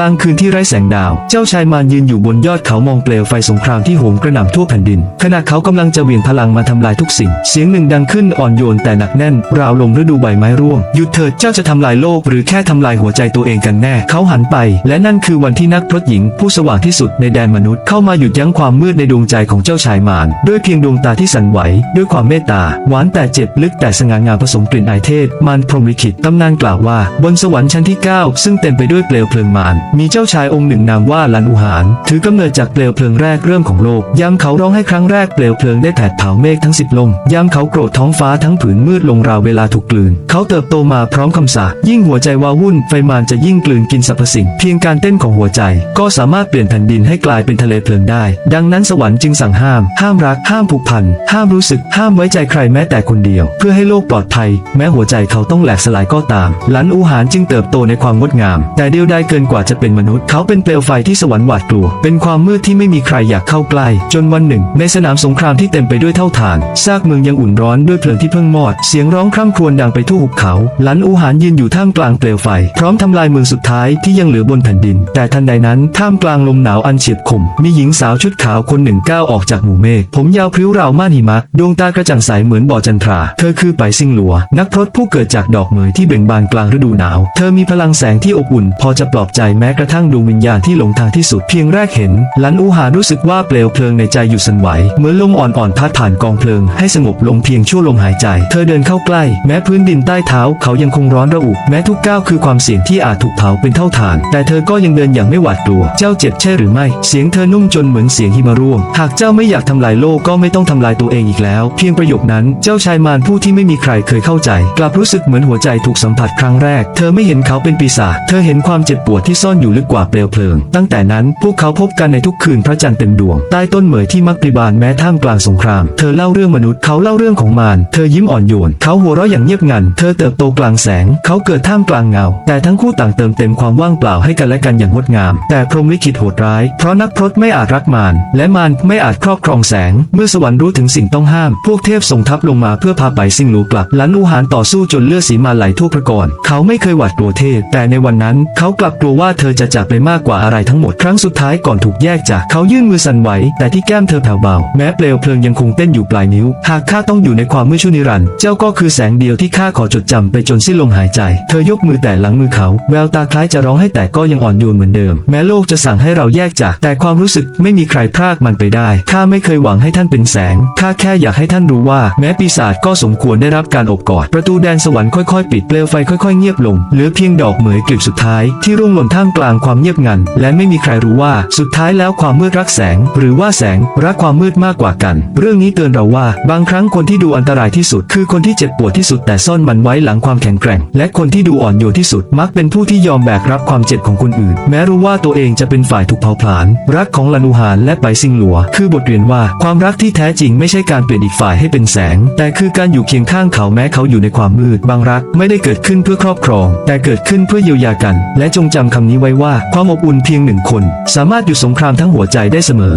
ลางคืนที่ไร้แสงดาว เจ้าชายมารยืนอยู่บนยอดเขามองเปลวไฟสงครามที่โหมกระหน่ำทั่วแผ่นดิน ขณะเขากำลังจะเวี่ยงพลังมาทำลายทุกสิ่ง เสียงหนึ่งดังขึ้นอ่อนโยนแต่หนักแน่น ราวลมฤดูใบไม้ร่วง หยุดเถิดเจ้าจะทำลายโลกหรือแค่ทำลายหัวใจตัวเองกันแน่ เขาหันไป และนั่นคือวันที่นักพรตหญิง ผู้สว่างที่สุดในแดนมนุษย์เข้ามาหยุดยั้งความมืดในดวงใจของเจ้าชายมารด้วยเพียงดวงตาที่สั่นไหว ด้วยความเมตตา หวานแต่เจ็บลึกแต่สง่างามผสมกลิ่นอายเทศ มารพรหมลิขิตตำนานกล่าวว่า บนสวรรค์ชั้นที่ 9 ซึ่งเต็มไปด้วยเปลวเพลิงมารมีเจ้าชายองค์หนึ่งนามว่าลันอุหารถือกำเนิดจากเปลวเพลิงแรกเริ่มของโลก ยามเขาร้องให้ครั้งแรกเปลวเพลิงได้แผดเผาเมฆทั้งสิบลมยามเขาโกรธท้องฟ้าทั้งผืนมืดลงราวเวลาถูกกลืน เขาเติบโตมาพร้อมคำสาปยิ่งหัวใจวาวุ่นไฟมารจะยิ่งกลืนกินสรรพสิ่ง เพียงการเต้นของหัวใจ ก็สามารถเปลี่ยนแผ่นดินให้กลายเป็นทะเลเพลิงได้ ดังนั้นสวรรค์จึงสั่งห้าม ห้ามรัก ห้ามผูกพัน ห้ามรู้สึก ห้ามไว้ใจใครแม้แต่คนเดียว เพื่อให้โลกปลอดภัย แม้หัวใจเขาต้องแหลกสลายก็ตามหลันอูหานจึงเติบโตในความงดงาม แต่เดียวดายเกินกว่าจะเป็นมนุษย์ เขาเป็นเปลวไฟที่สวรรค์หวาดกลัว เป็นความมืดที่ไม่มีใครอยากเข้าใกล้ จนวันหนึ่ง ในสนามสงครามที่เต็มไปด้วยเท่าฐาน ซากเมืองยังอุ่นร้อนด้วยเพลิงที่เพิ่งมอด เสียงร้องคร่ำครวญดังไปทั่วหุบเขา หลันอูหานยืนอยู่ท่ามกลางเปลวไฟ พร้อมทำลายเมืองสุดท้ายที่ยังเหลือบนแผ่นดิน แต่ทันใดนั้นท่ามกลางลมหนาวอันเฉียบคม มีหญิงสาวชุดขาวคนหนึ่งก้าวออกจากหมู่เมฆ ผมยาวพริ้วราวม่านหิมะ ดวงตากระจ่างใสเหมือนบ่อจันทรา เธอคือไปซิงหลัว นักพรตผู้เกิดจากดอกเหมยที่เบ่งบานกลางฤดูหนาว เธอมีพลังแสงที่อบอุ่นพอจะปลอบใจแม้กระทั่งดวงวิญญาณที่หลงทางที่สุดเพียงแรกเห็นหลันอูหารู้สึกว่าเปลวเพลิงในใจอยู่สั่นไหว เหมือนลมอ่อนๆพัดผ่านกองเพลิง ให้สงบลงเพียงชั่วลมหายใจ เธอเดินเข้าใกล้ แม้พื้นดินใต้เท้าเขายังคงร้อนระอุ แม้ทุกก้าวคือความเสี่ยงที่อาจถูกเผาเป็นเท่าฐาน แต่เธอก็ยังเดินอย่างไม่หวาดกลัว เจ้าเจ็บใช่หรือไม่ เสียงเธอนุ่มจนเหมือนเสียงหิมะร่วง หากเจ้าไม่อยากทำลายโลกก็ไม่ต้องทำลายตัวเองอีกแล้ว เพียงประโยคนั้น เจ้าชายมารผู้ที่ไม่มีใครเคยเข้าใจ กลับรู้สึกเหมือนหัวใจถูกสัมผัสครั้งแรก เธอไม่เห็นเขาเป็นปีศาจ เธอเห็นความเจ็บปวดที่ซ่อนอยู่ลึกกว่าเปลวเพลิง ตั้งแต่นั้นพวกเขาพบกันในทุกคืนพระจันทร์เต็มดวง ใต้ต้นเหมยที่มักปริบานแม้ท่ามกลางสงคราม เธอเล่าเรื่องมนุษย์เขาเล่าเรื่องของมารเธอยิ้มอ่อนโยน เขาหัวเราะอย่างเงียบงัน เธอเติบโตกลางแสง เขาเกิดท่ามกลางเงา แต่ทั้งคู่ต่างเติมเต็มความว่างเปล่าให้กันและกันอย่างงดงาม แต่พรหมลิขิตโหดร้าย เพราะนักพรตไม่อาจรักมารและมารไม่อาจครอบครองแสง เมื่อสวรรค์รู้ถึงสิ่งต้องห้าม พวกเทพส่งทัพลงมาเพื่อพาไปซิงหลูกลับหลันอูหานต่อสู้จนเลือดสีมาไหลทั่วพระกรเขาไม่เคยหวาดกลัวเทพแต่ในวันนั้น เขากลับกลัวว่าเธอจะจากไปมากกว่าอะไรทั้งหมดครั้งสุดท้ายก่อนถูกแยกจากเขายื่นมือสั่นไหวแต่ที่แก้มเธอแผ่วเบา แม้เปลวเพลิงยังคงเต้นอยู่ปลายนิ้ว หากข้าต้องอยู่ในความมืดชั่วนิรันดร์เจ้าก็คือแสงเดียวที่ข้าขอจดจำไปจนสิ้นลมหายใจ เธอยกมือแต่หลังมือเขา แววตาคล้ายจะร้องให้แต่ก็ยังอ่อนโยนเหมือนเดิม แม้โลกจะสั่งให้เราแยกจาก แต่ความรู้สึกไม่มีใครพรากมันไปได้ข้าไม่เคยหวังให้ท่านเป็นแสงข้าแค่อยากให้ท่านรู้ว่า แม้ปีศาจก็สมควรได้รับการอบกอดประตูแดนสวรรค์ค่อยๆ ปิดเปลวไฟค่อยๆ เงียบลงเหลือเพียงดอกเหมยกลีบสุดท้ายที่ร่วงหล่นท่ามกลางความเงียบงัน และไม่มีใครรู้ว่าสุดท้ายแล้วความมืดรักแสง หรือว่าแสงรักความมืดมากกว่ากัน เรื่องนี้เตือนเราว่า บางครั้งคนที่ดูอันตรายที่สุด คือคนที่เจ็บปวดที่สุดแต่ซ่อนมันไว้หลังความแข็งแกร่ง และคนที่ดูอ่อนโยนที่สุด มักเป็นผู้ที่ยอมแบกรับความเจ็บของคนอื่น แม้รู้ว่าตัวเองจะเป็นฝ่ายถูกเผาผลาญรักของลานูหานและไปซิงหลัว คือบทเรียนว่าความรักที่แท้จริงไม่ใช่การเปลี่ยนอีกฝ่ายให้เป็นแสง แต่คือการอยู่เคียงข้างเขาแม้เขาอยู่ในความมืด บางรักไม่ได้เกิดขึ้นเพื่อครอบครอง แต่เกิดขึ้นเพื่อเยียวยากัน และจงจำคำนี้ไว้ว่า ความอบอุ่นเพียงหนึ่งคน สามารถหยุดสงครามทั้งหัวใจได้เสมอ